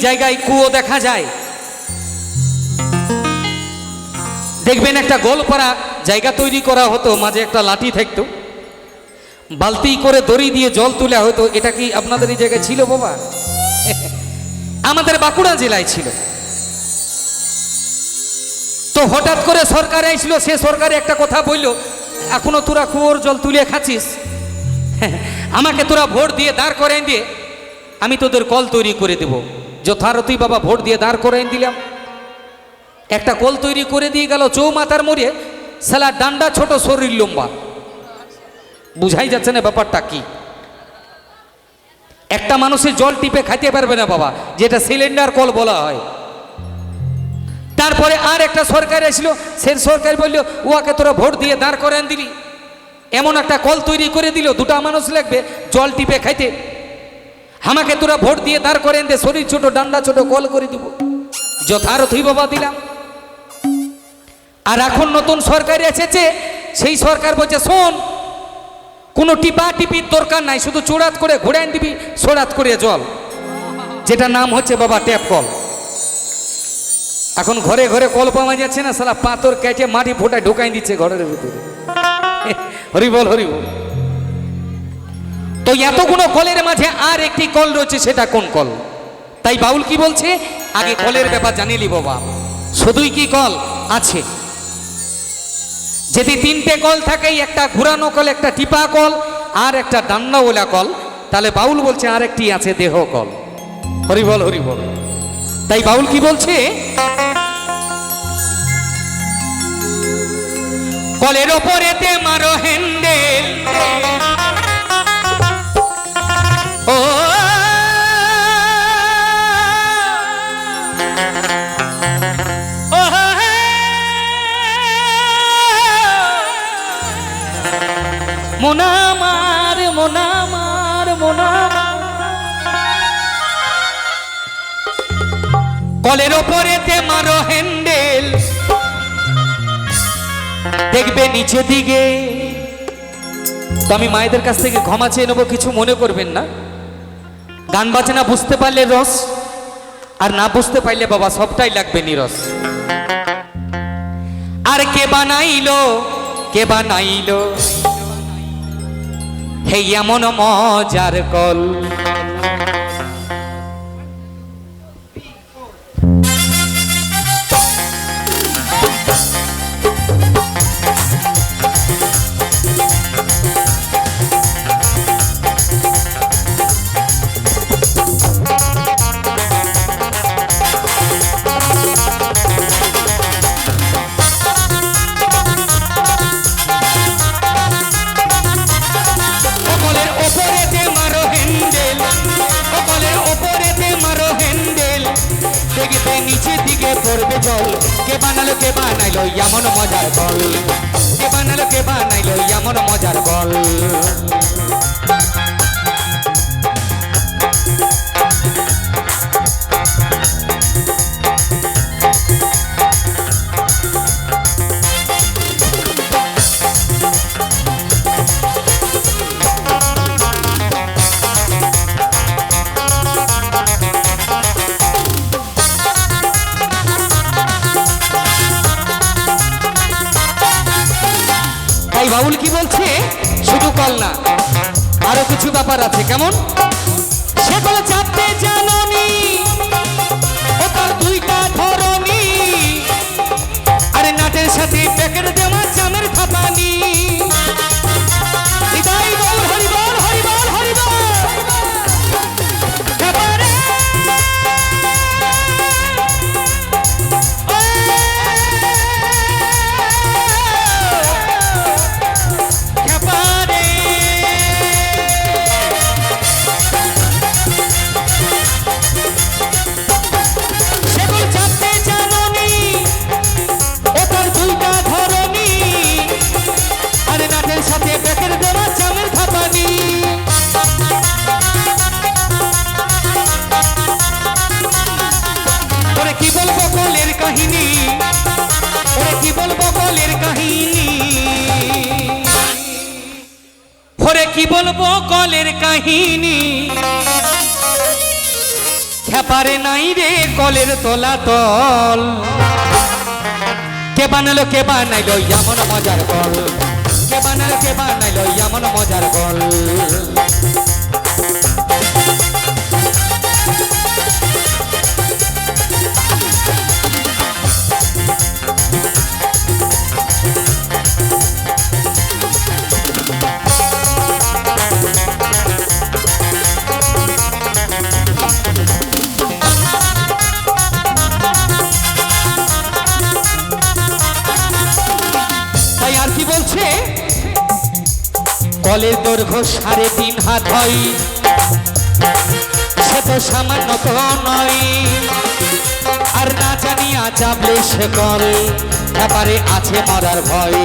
জায়গায় কুয়ো দেখা যায়। দেখবেন একটা গোলপাড়া জায়গা তৈরি করা হতো, মাঝে একটা লাঠি থাকতো। বালতি করে দড়ি দিয়ে জল তুলে হতো এটা কি আপনাদের এই জায়গায় ছিল বাবা? আমাদের বাঁকুড়া জেলায় ছিল। তো হঠাৎ করে সরকার আইছিল সে সরকারে একটা কথা বলল, এখনও তোরা কুয়োর জল তুলে খাচ্ছিস? আমাকে তোরা ভোট দিয়ে দাঁড় করাই দিয়ে আমি তোদের কল তৈরি করে দেব। যথারথি বাবা ভোট দিয়ে দাঁড় করাই দিলাম। একটা কল তৈরি করে দিয়ে গেল চৌমাথার মোড়ে। সালা ডান্ডা ছোট শরীর লম্বা। বুঝাই যাচ্ছে না ব্যাপারটা কি? একটা মানুষের জল টিপে খাইতে পারবে না বাবা, যেটা সিলিন্ডার কল বলা হয়। তারপরে আর একটা সরকার এসেছিল সে সরকার বলল, উহাকে তোরা ভোট দিয়ে দাঁড় করেন দিলি। এমন একটা কল তৈরি করে দিল, দুটা মানুষ লাগবে, জল টিপে খাইতে। আমাকে তোরা ভোট দিয়ে দাঁড় করেন দে, শরীর ছোট, ডান্ডা ছোট, কল করে দিব। যথারথই বাবা দিলাম আর এখন নতুন সরকার এসেছে, সেই সরকার বলছে, শোন, কোনো টিপা টিপির দরকার নাই, শুধু চোড়াত করে ঘোরান দিবি সোড়াত করে জল। যেটা নাম হচ্ছে বাবা ট্যাপ কল। এখন ঘরে ঘরে কল পাওয়া যাচ্ছে না সারা পাথর কেটে মাটি ফোটায় ঢোকাই দিচ্ছে ঘরের ভিতরে। হরি বল হরি বল। তো এতগুলো কলের মাঝে আর একটি কল রয়েছে সেটা কোন কল? তাই বাউল কি বলছে? আগে কলের ব্যাপার জানিলি বাবা শুধুই কি কল? আছে। যদি তিনটে কল থাকে একটা ঘুরানো কল একটা টিপা কল আর একটা ডান্নাওয়ালা কল তাহলে বাউল বলছে আর একটি আছে দেহ কল। হরি বল হরি বল। তাই বাউল কি বলছে? কলের ওপরেতে মারো হ্যান্ডেল মোনামার মোনামার কলের ওপরেতে মারো হ্যান্ডেল। দেখবে নিচে দিকে। তো আমি মায়েদের কাছ থেকে ক্ষমা চেয়ে নেব, কিছু মনে করবেন না। গান বাজনা বুঝতে পারলে রস, আর না বুঝতে পারলে বাবা সবটাই লাগবে নিরস। আর কে বানাইলো কে বানাইলো? হে এমন মজার কল। জল কে বানালো, কে বানাইলো, এমন মজার বল। কে বানালো, কে বানাইলো, এমন মজার বল। বাউল কি বলছে? শুধু কল না। আরও কিছু ব্যাপার আছে কেমন? সে চাপতে বলব কলের কাহিনী। খেপারে নাই রে কলের তোলা তল কে বানালো, কে বানাইলো, এমন মজার গল। কে বানালো, কে বানাইলো, এমন মজার গল। কলের দৈর্ঘ্য সাড়ে তিন হাত হয়। সে তো সামান্য তো নয়। আর না জানিয়া চাপলে সে করে। ব্যাপারে আছে মরার ভয়।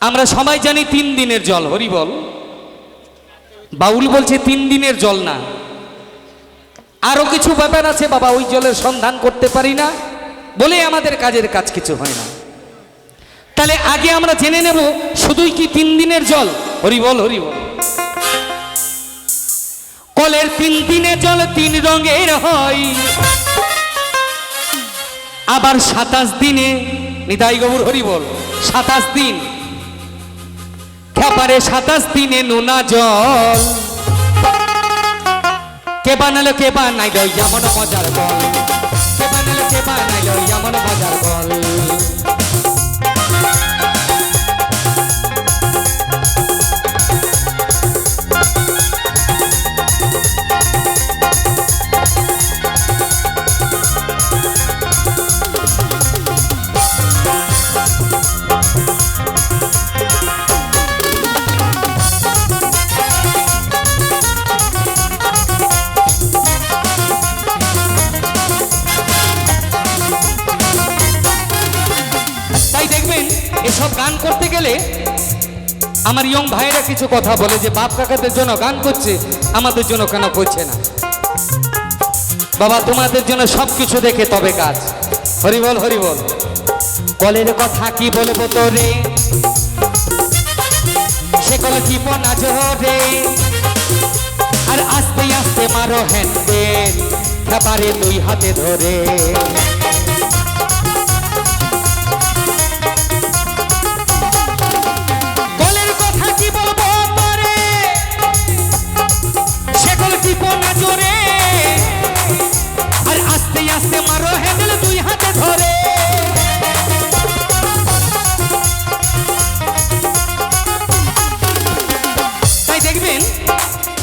আমরা সবাই জানি তিন দিনের জল, হরি বল। বাউল বলছে তিন দিনের জল না। আরও কিছু ব্যাপার আছে, বাবা, ওই জলের সন্ধান করতে পারি না। বলে আমাদের কাজের কাজ কিছু হয় না। তাহলে আগে আমরা জেনে নেব, শুধুই কি তিন দিনের জল? হরি বল হরি বল। কলের তিন দিনে জল তিন রঙের হয়। আবার সাতাশ দিনে, নিতাই গবুর হরি বল, সাতাশ দিন। খেপারে সাতাশ দিনে নোনা জল। কে বানালো, কে বানাইল এমন মজার বল। কে বানালো, কে বানাইল এমন মজার বল। গান করতে গেলে আমার ইয়ং ভাইরা কিছু কথা বলে যে, বাপ কাকাদের জন্য গান করছে, আমাদের জন্য কেন করছে না? বাবা, তোমাদের জন্য সব কিছু দেখে তবে কাজ। হরিবল হরিবল কলের কথা কি বলব তোরে? সে কলে কি পনা জোরে? আর আস্তে আস্তে মারো হ্যান্ডেল খাবারে দুই হাতে ধরে।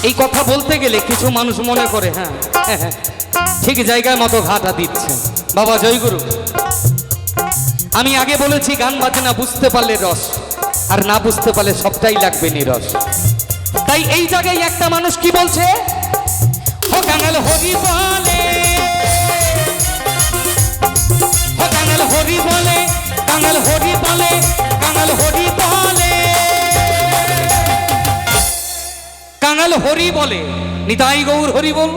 এই কথা বলতে গেলে কিছু মানুষ মনে করে হ্যাঁ হ্যাঁ, হ্যাঁ, ঠিক জায়গায় মতো ঘাটা দিচ্ছে। বাবা জয়গুরু আমি আগে বলেছি গান বাজনা বুঝতে পারলে রস আর না বুঝতে পারলে সবটাই লাগবে নিরস। তাই এই জায়গায় একটা মানুষ কি বলছে? কাঙাল হরি বলে কাঙাল হরি বলে কাঙাল হরি বলে। কাঙাল হরি বলে, নিতাই গৌর হরি বল।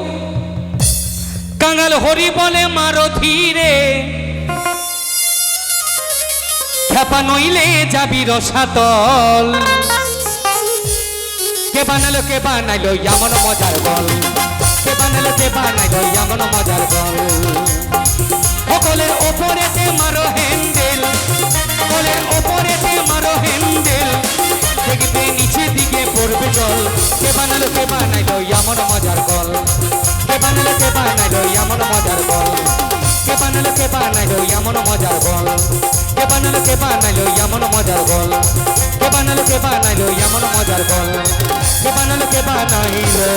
কাঙাল হরি বলে, মারো ধীরে। খেপা নইলে যাবি রসাতল। কে বানালো, কে বানাইলো এমন মজার বল। কে বানালো, কে বানাইলো এমন মজার বল। কে কে বানাইলো এমন মজার বল কে বানালো কে বানাইলো এমন মজার বল কে বানালো কে বানাইলো এমন মজার বল কে বানালো কে বানাইলো এমন মজার বল কে বানালো কে বানাইলো এমন মজার বল কে বানালো কে বানাইলো